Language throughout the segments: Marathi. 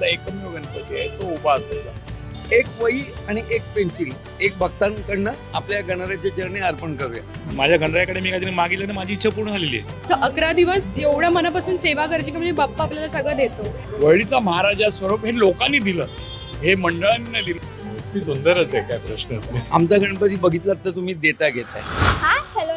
वर्ल्डीतला एकमेव गणपती आहे तो उभा असायचा. एक वही आणि एक पेन्सिल एक भक्तांकडनं आपल्या गणरायाच्या चरणी अर्पण करूया. माझ्या गणरायाकडे मी काहीतरी मागितलं ना माझी इच्छा पूर्ण झालेली आहे. तर अकरा दिवस एवढ्या मनापासून सेवा करायची का म्हणजे बाप्पा आपल्याला सगळं देतो? वर्ल्डीचा महाराजा स्वरूप हे लोकांनी दिलं हे मंडळांनी दिलं. ती सुंदरच आहे काय प्रश्नच नाही. आमचा गणपती बघितलात तर तुम्ही देता घेताय.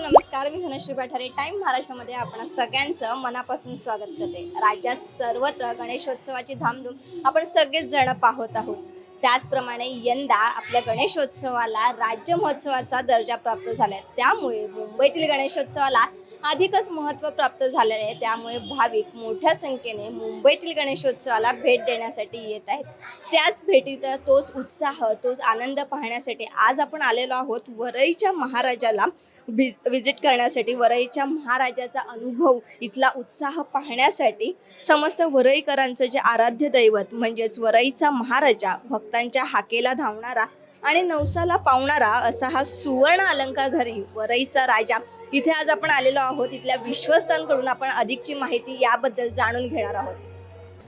नमस्कार मी धनश्री पठारे. टाईम महाराष्ट्रामध्ये आपण सगळ्यांचं मनापासून स्वागत करते. राज्यात सर्वत्र गणेशोत्सवाची धामधूम आपण सगळेच जण पाहत आहोत. त्याचप्रमाणे यंदा आपल्या गणेशोत्सवाला राज्य महोत्सवाचा दर्जा प्राप्त झाला आहे त्यामुळे मुंबईतील गणेशोत्सवाला अधिकच महत्त्व प्राप्त झालेले आहे. त्यामुळे भाविक मोठ्या संख्येने मुंबईतील गणेशोत्सवाला भेट देण्यासाठी येत आहेत. त्याच भेटीचा तोच उत्साह तोच आनंद पाहण्यासाठी आज आपण आलेलो आहोत वरईच्या महाराजाला विज विजिट करण्यासाठी. वरईच्या महाराजाचा अनुभव इथला उत्साह पाहण्यासाठी समस्त वरईकरांचं जे आराध्य दैवत म्हणजेच वरईचा महाराजा भक्तांच्या हाकेला धावणारा आणि नवसाला पावणारा असा हा सुवर्ण अलंकारधारी वरईचा राजा इथे आज आपण आलेलो आहोत. इथल्या विश्वस्तांकडून आपण अधिकची माहिती याबद्दल जाणून घेणार आहोत.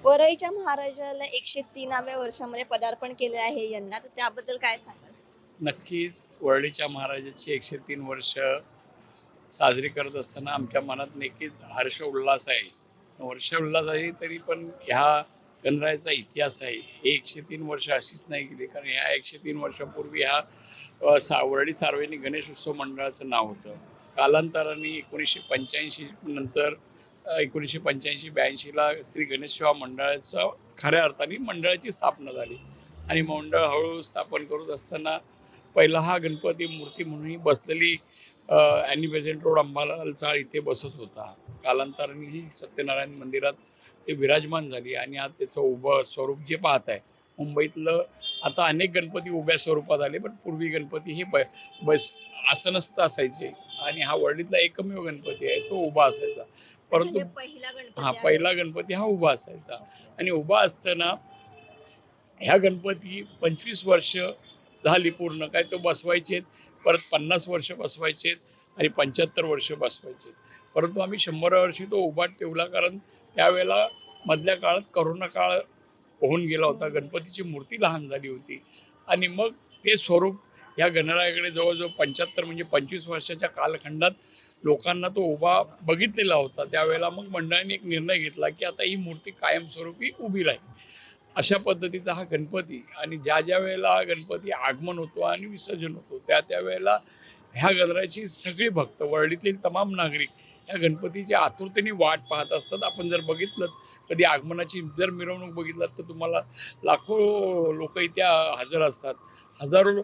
वरईच्या महाराजाला एकशे तीनाव्या वर्षामध्ये पदार्पण केले आहे यांना तर त्याबद्दल काय सांगाल? नक्कीच वरळीच्या महाराजाची एकशे तीन वर्ष साजरी करत असताना आमच्या मनात नक्कीच हर्ष उल्हास आहे. वर्ष उल्हास आहे तरी पण ह्या गणरायाचा इतिहास आहे. हे एकशे तीन वर्ष अशीच नाही गेली कारण ह्या एकशे तीन वर्षापूर्वी ह्या सा वरळी सार्वजनिक गणेश उत्सव मंडळाचं नाव होतं. कालांतराने एकोणीसशे पंच्याऐंशी नंतर एकोणीसशे पंच्याऐंशी ब्याऐंशीला श्री गणेश सेवा मंडळाचं खऱ्या अर्थाने मंडळाची स्थापना झाली. आणि मंडळ हळूहळू स्थापन करत असताना पहिला हा गणपती मूर्ती म्हणूनही बसलेली ॲनी बेझेंट रोड अंबालाल चाळ इथे बसत होता. कालांतराने ही सत्यनारायण मंदिरात ते विराजमान झाली आणि आज त्याचं उभं स्वरूप जे पाहत आहे मुंबईतलं आता अनेक गणपती उभ्या स्वरूपात आले पण पूर्वी गणपती हे ब बस आसनस्थ असायचे. आणि हा वर्ल्डीतला एकमेव गणपती आहे तो उभा असायचा. परंतु पहिला गणपती हा. पहिला गणपती हा उभा असायचा. आणि उभा असताना ह्या गणपती पंचवीस वर्ष झाली पूर्ण. काय तो बसवायचे परत पन्नास वर्ष बसवायचे आणि पंच्याहत्तर वर्ष बसवायचे परंतु आम्ही शंभर वर्षी तो उभा ठेवला कारण त्यावेळेला मधल्या काळात करोना काळ होऊन गेला होता. गणपतीची मूर्ती लहान झाली होती. आणि मग ते स्वरूप ह्या गणरायाकडे जवळजवळ पंच्याहत्तर म्हणजे पंचवीस वर्षाच्या कालखंडात लोकांना तो उभा बघितलेला होता. त्यावेळेला मग मंडळाने एक निर्णय घेतला की आता ही मूर्ती कायमस्वरूपी उभी राहील. अशा पद्धतीचा हा गणपती आणि ज्या ज्या वेळेला हा गणपती आगमन होतो आणि विसर्जन होतो त्या त्या वेळेला ह्या गणरायाची सगळी भक्त वर्ल्डीतील तमाम नागरिक ह्या गणपतीची आतुरतेने वाट पाहत असतात. आपण जर बघितलं कधी आगमनाची जर मिरवणूक बघितलात तर तुम्हाला लाखो लोक इथे हजर असतात. हजारो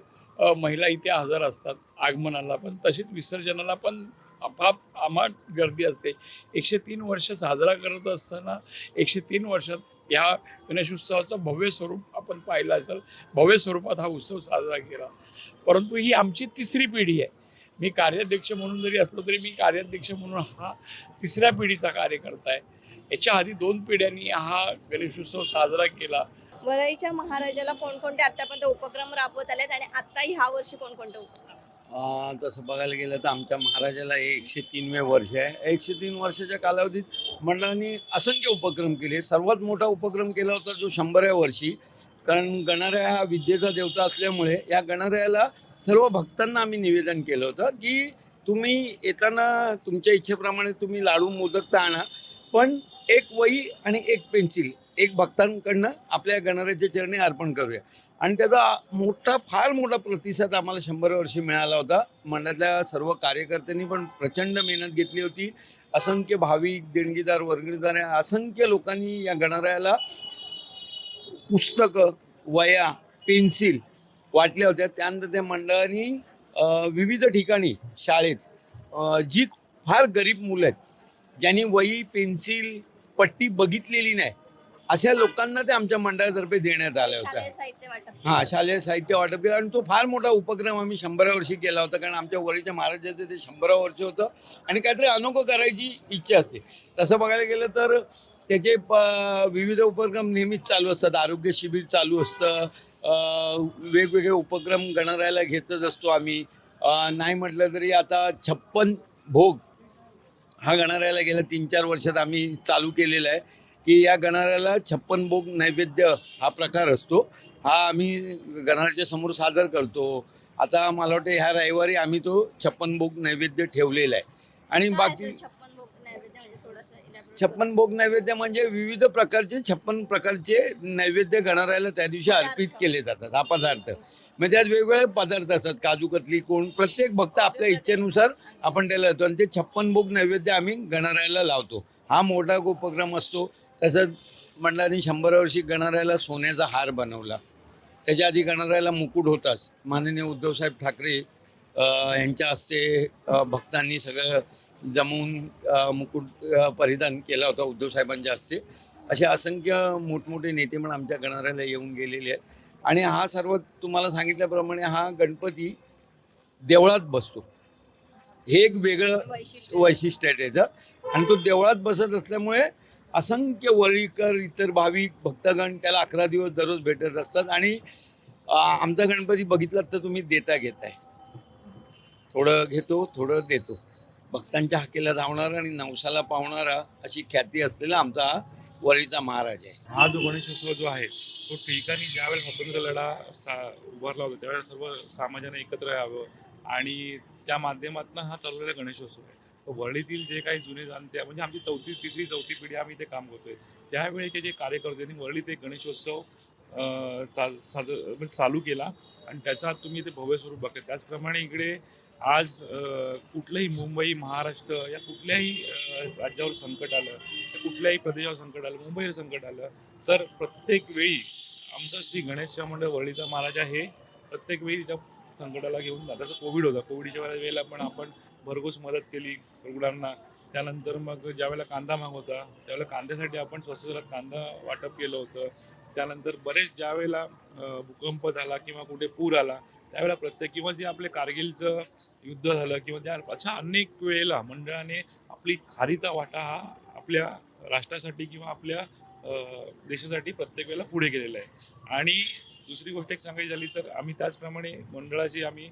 महिला इथे हजर असतात आगमनाला पण. तशीच विसर्जनाला पण अफाप आमाट गर्दी असते. एकशे तीन वर्ष साजरा करत असताना एकशे तीन वर्षात ह्या गणेशोत्सवाचं भव्य स्वरूप आपण पाहिलं असेल. भव्य स्वरूपात हा उत्सव साजरा केला. परंतु ही आमची तिसरी पिढी आहे. मी कार्याध्यक्ष म्हणून जरी असलो तरी मी कार्याध्यक्ष म्हणून हा तिसऱ्या पिढीचा कार्यकर्ता आहे. याच्या आधी दोन पिढ्यांनी हा गणेशोत्सव साजरा केला. वरईच्या महाराजाला कोणकोणते आतापर्यंत उपक्रम राबवत आलेत आणि आता ह्या वर्षी कोणकोणते उपक्रम तसं बघायला गेलं तर आमच्या महाराजाला हे एकशे तीनवे वर्ष आहे. एकशे तीन वर्षाच्या कालावधीत मंडळांनी असंख्य उपक्रम केले. सर्वात मोठा उपक्रम केला होता जो शंभराव्या वर्षी. कारण गणराया हा विद्येचा देवता असल्यामुळे या गणरायाला सर्व भक्तांना आम्ही निवेदन केलं होतं की तुम्ही येताना तुमच्या इच्छेप्रमाणे तुम्ही लाडू मोदक तर आणा पण एक वही आणि एक पेन्सिल एक भक्तांकडनं आपल्या गणरायाच्या चरणी अर्पण करूया. आणि त्याचा मोठा फार मोठा प्रतिसाद आम्हाला शंभर वर्षी मिळाला होता. मंडळातल्या सर्व कार्यकर्त्यांनी पण प्रचंड मेहनत घेतली होती. असंख्य भाविक देणगीदार वर्गणीदार असंख्य लोकांनी या गणरायाला पुस्तकं वया पेन्सिल वाटल्या होत्या. त्यानंतर त्या मंडळाने विविध ठिकाणी शाळेत जी फार गरीब मुलं आहेत ज्यांनी वही पेन्सिल पट्टी बघितलेली नाही अशा लोकांना ते आमच्या मंडळातर्फे देण्यात आल्या होत्या. हा शालेय साहित्य वाटप केलं. आणि तो फार मोठा उपक्रम आम्ही शंभरा वर्षी केला होता कारण आमच्या वरीच्या महाराजाचं ते शंभरा वर्ष होतं. आणि काहीतरी अनोखं करायची इच्छा असते. तसं बघायला गेलं तर त्याचे प विविध उपक्रम नेहमीच चालू असतात. आरोग्य शिबिर चालू असतं. वेगवेगळे उपक्रम गणरायाला घेतच असतो आम्ही. नाही म्हटलं तरी आता छप्पन भोग हा गणरायाला गेल्या तीन चार वर्षात आम्ही चालू केलेला आहे. की या गणाऱ्याला छप्पन भोग नैवेद्य हा प्रकार असतो. हा आम्ही गणाऱ्याच्या समोर सादर करतो. आता मला वाटतं ह्या रविवारी आम्ही तो छप्पन भोग नैवेद्य ठेवलेला आहे. आणि बाकी असेल छप्पन भोग नैवेद्य म्हणजे थोडंसं elaborate छप्पन भोग नैवेद्य म्हणजे विविध प्रकारचे छप्पन प्रकारचे नैवेद्य गणारायला त्या दिवशी अर्पित केले जातात हा पदार्थ. म्हणजे त्यात वेगवेगळे पदार्थ असतात काजू कतली कोण प्रत्येक भक्त आपल्या इच्छेनुसार आपण त्याला लावतो आणि ते छप्पन भोग नैवेद्य आम्ही गणारायला लावतो. हा मोठा उपक्रम असतो. तसंच मंडळाने शंभर वर्षी गणारायला सोन्याचा हार बनवला. त्याच्या आधी गणारायला मुकुट होताच. माननीय उद्धवसाहेब ठाकरे यांच्या हस्ते भक्तांनी सगळं जमवून मुकुट परिधान केला होता उद्धव साहेबांच्या हस्ते. असे असंख्य मोठमोठे नेते पण आमच्या गणाऱ्याला येऊन गेलेले आहेत. आणि हा सर्व तुम्हाला सांगितल्याप्रमाणे हा गणपती देवळात बसतो. हे एक वेगळं वैशिष्ट्य आहे. त्याचं. आणि तो देवळात बसत असल्यामुळे असंख्य वळीकर इतर भाविक भक्तगण त्याला अकरा दिवस दररोज भेटत असतात. आणि आमचा गणपती बघितलात तर तुम्ही देता घेताय. थोडं घेतो थोडं देतो. भक्तांच्या हाकेला धावणारा आणि नवसाला पावणारा अशी ख्याती असलेला आमचा हा महाराज आहे. हा जो गणेशोत्सव जो आहे तो ठिकाणी ज्यावेळेस स्वतंत्र लढा सा उभारला होता त्यावेळेस सर्व समाजाने एकत्र यावं आणि त्या माध्यमातून हा चालवलेला गणेशोत्सव आहे. तर वरळीतील जे काही जुने जाणते म्हणजे आमची चौथी तिसरी चौथी पिढी आम्ही ते काम करतोय. त्यावेळेचे जे कार्यकर्त्यांनी वरळीत एक गणेशोत्सव चाल साज म्हणजे चालू केला. आणि त्याचा तुम्ही ते भव्य स्वरूप बघता त्याचप्रमाणे इकडे आज कुठलंही मुंबई महाराष्ट्र या कुठल्याही राज्यावर संकट आलं कुठल्याही प्रदेशावर संकट आलं मुंबईवर संकट आलं तर प्रत्येक वेळी आमचं श्री गणेश मंडळ वरळीचा महाराज हे प्रत्येक वेळी त्या संकटाला घेऊन जात जसं कोविड होता कोविडच्या वेळेला पण आपण भरघोस मदत केली रुग्णांना. त्यानंतर मग ज्यावेळेला कांदा माग होता त्यावेळेला कांद्यासाठी आपण स्वस्त दरात कांदा वाटप केलं होतं. त्यानंतर बरेच ज्यावेळेला वेळेला भूकंप झाला किंवा कुठे पूर आला त्यावेळेला प्रत्येक किंवा जे आपले कारगिलचं युद्ध झालं किंवा त्या अशा अनेक वेळेला मंडळाने आपली खारीचा वाटा हा आपल्या राष्ट्रासाठी किंवा आपल्या देशासाठी प्रत्येक वेळेला पुढे गेलेला आहे. आणि दुसरी गोष्ट एक सांगायची झाली तर आम्ही त्याचप्रमाणे मंडळाची आम्ही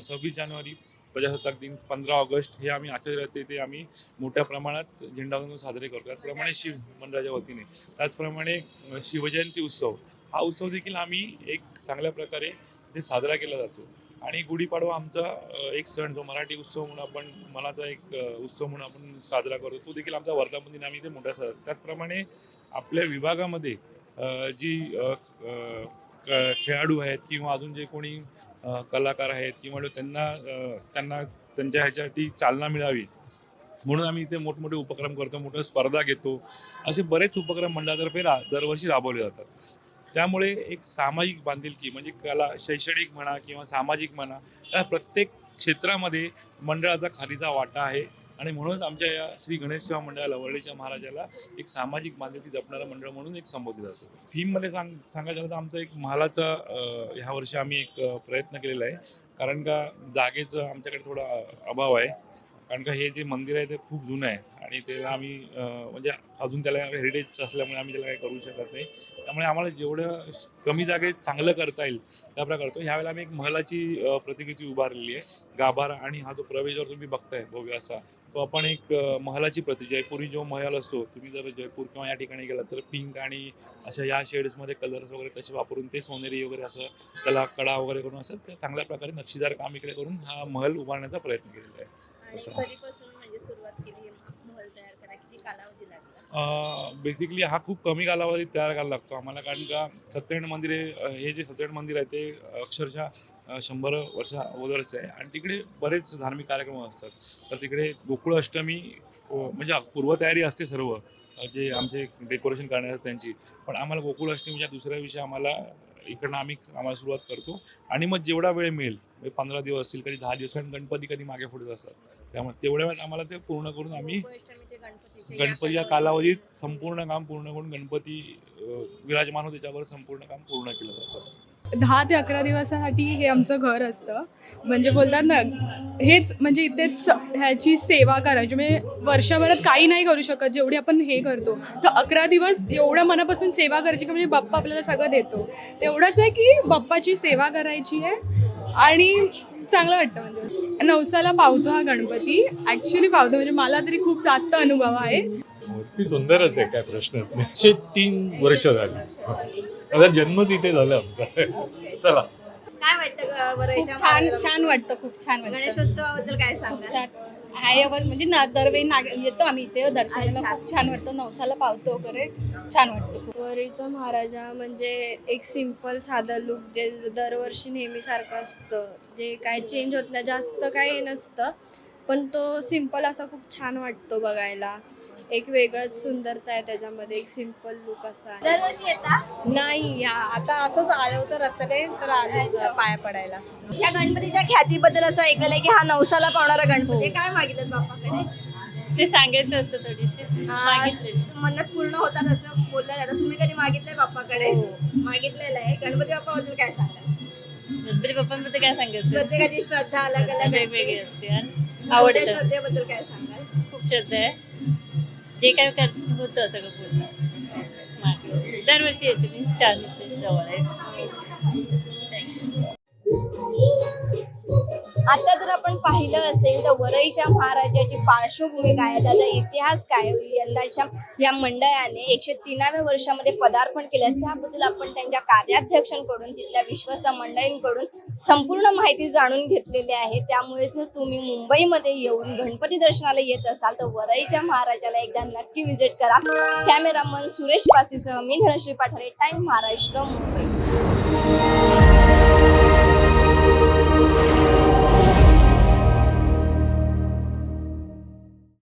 सव्वीस जानेवारी प्रजासत्ताक दिन पंधरा ऑगस्ट हे आम्ही आचार्य ते आम्ही मोठ्या प्रमाणात झेंडावरून साजरे करतो. त्याचप्रमाणे शिव मंडळाच्या वतीने. त्याचप्रमाणे शिवजयंती उत्सव. हा उत्सव देखील आम्ही एक चांगल्या प्रकारे ते साजरा केला जातो. आणि गुढीपाडवा आमचा एक सण जो मराठी उत्सव म्हणून आपण मनाचा एक उत्सव म्हणून आपण साजरा करतो तो देखील आमचा वर्धापन दिन आम्ही ते मोठा साजरा त्याचप्रमाणे आपल्या विभागामध्ये जी क- खेळाडू आहेत किंवा अजून जे कोणी कलाकार आहेत किंवा त्यांना त्यांना त्यांच्या ह्याच्यासाठी चालना मिळावी. म्हणून आम्ही इथे मोठमोठे उपक्रम करतो मोठ्या स्पर्धा घेतो. असे बरेच उपक्रम मंडळातर्फे रा दरवर्षी राबवले जातात. त्यामुळे एक सामाजिक बांधिलकी म्हणजे कला शैक्षणिक म्हणा किंवा सामाजिक म्हणा या प्रत्येक क्षेत्रामध्ये मंडळाचा खालीचा वाटा आहे. आणि म्हणूनच आमच्या या श्री गणेश सेवा मंडळाला वर्डेच्या महाराजाला एक सामाजिक मान्यती जपणारं मंडळ म्हणून एक संबोधलं जातं. थीममध्ये सांग सांगायचं झालं तर आमचा एक महालाचा ह्या वर्षी आम्ही एक प्रयत्न केलेला आहे. कारण का जागेचं आमच्याकडे थोडा अभाव आहे. कारण का हे जे मंदिर आहे ते खूप जुनं आहे आणि त्याला आम्ही म्हणजे अजून त्याला हेरिटेज असल्यामुळे आम्ही त्याला काही करू शकत नाही. त्यामुळे आम्हाला जेवढं कमी जागेत चांगलं करता येईल त्याप्रकारे करतो. ह्यावेळेला आम्ही एक महलाची प्रतिकृती उभारलेली आहे. गाभारा आणि हा जो प्रवेशवर तुम्ही बघताय भव्य असा तो आपण एक महलाची प्रति जयपुरी जो महल असतो तुम्ही जर जयपूर किंवा या ठिकाणी गेला तर पिंक आणि अशा या शेड्समध्ये कलर्स वगैरे तसे वापरून ते सोनेरी वगैरे असं त्याला कडा वगैरे करून असं ते चांगल्या प्रकारे नक्षीदार काम इकडे करून हा महल उभारण्याचा प्रयत्न केलेला आहे. आणि. कधीपासून म्हणजे सुरुवात केली हे महल तयार करा किती कालावधी लागला? बेसिकली हा खूप कमी कालावधीत तयार करायला लागतो आम्हाला कारण का सत्यनारायण मंदिर हे जे सत्यनारायण मंदिर आहे ते अक्षरशः शंभर वर्षा अगोदरच आहे. आणि तिकडे बरेच धार्मिक कार्यक्रम असतात. तर तिकडे गोकुळ अष्टमी म्हणजे पूर्वतयारी असते सर्व. जे आमचे डेकोरेशन करण्यासाठी त्यांची. पण आम्हाला गोकुळ अष्टमीच्या दुसऱ्या दिवशी आम्हाला इकडनं आम्ही आम्हाला सुरुवात करतो. आणि मग जेवढा वेळ मिळेल पंधरा दिवस असेल कधी दहा दिवस कारण गणपती कधी मागे पुढे असतात त्यामुळे तेवढ्या वेळात आम्हाला ते पूर्ण करून आम्ही गोकुळाष्टमी ते गणपतीचे या गणपती या कालावधीत संपूर्ण काम पूर्ण करून गणपती विराजमान होते त्यावर संपूर्ण काम पूर्ण केलं जातं. दहा ते अकरा दिवसासाठी हे आमचं घर असतं. म्हणजे बोलतात ना हेच म्हणजे इथेच ह्याची सेवा करायची. म्हणजे वर्षभरात काही नाही करू शकत जेवढी आपण हे करतो. तर अकरा दिवस एवढ्या मनापासून सेवा करायची का म्हणजे बाप्पा आपल्याला सगळं देतो. तेवढंच आहे की बाप्पाची सेवा करायची आहे. आणि चांगलं वाटतं म्हणजे. नवसाला पावतो हा गणपती. ॲक्च्युली पावतो म्हणजे मला तरी खूप जास्त अनुभव आहे. ती सुंदरच आहे काय प्रश्नच नाही. एकशे तीन वर्ष झाली. आता जन्मच इथे झाला आमचा. चला. काय वाटतं छान? छान वाटतं खूप छान वाटतं. गणेशोत्सवाबद्दल काय खूप अव- म्हणजे ना दरवेळी नाग येतो आम्ही इथे दर्शनाला. खूप छान वाटतं नवसाला पावतो वगैरे छान वाटतं वरळीचा महाराजा म्हणजे एक सिंपल साधं लुक जे दरवर्षी नेहमीसारखं असतं. जे काय चेंज होत नाही जास्त काय हे नसतं पण तो सिंपल असा खूप छान वाटतो बघायला. एक वेगळंच सुंदरता आहे त्याच्यामध्ये एक सिंपल लुक असा आहे. दरवर्षी येता? नाही आता असंच आलं होतं रस्त्याने तर आलो पाया पडायला. या गणपतीच्या ख्यातीबद्दल असं ऐकलंय की हा नवसाला पावणारा गणपती आहे. काय मागितलं बाप्पाकडे ते सांगायचं होतं थोडीशी. मागितले मन्नत पूर्ण होतात असं बोललं जातं. तुम्ही कधी मागितलंय बाप्पाकडे मागितलेलं आहे. गणपती बाप्पाबद्दल काय सांगाल? गणपती बाप्पांबद्दल काय प्रत्येकाची श्रद्धा अलग अलग वेगवेगळी असते. असते आवडतं श्रद्धेबद्दल काय सांगाल? खूप श्रद्धा आहे. जे काय कर होतं सगळं पूर्ण मागे. दरवर्षी येते मी छान जवळ आहे आता जर आपण पाहिलं असेल तर वरईच्या महाराजाची पार्श्वभूमी काय आहे? त्याचा इतिहास काय यंदाच्या या मंडळाने एकशे तीनाव्या वर्षामध्ये पदार्पण केलं. त्याबद्दल आपण त्यांच्या कार्याध्यक्षांकडून तिथल्या विश्वस्त मंडळींकडून संपूर्ण माहिती जाणून घेतलेली आहे. त्यामुळे जर तुम्ही मुंबईमध्ये येऊन गणपती दर्शनाला येत असाल तर वरईच्या महाराजाला एकदा नक्की व्हिजिट करा. कॅमेरामन सुरेश पासीसह मी धनश्री पाठारे टाइम महाराष्ट्र मुंबई.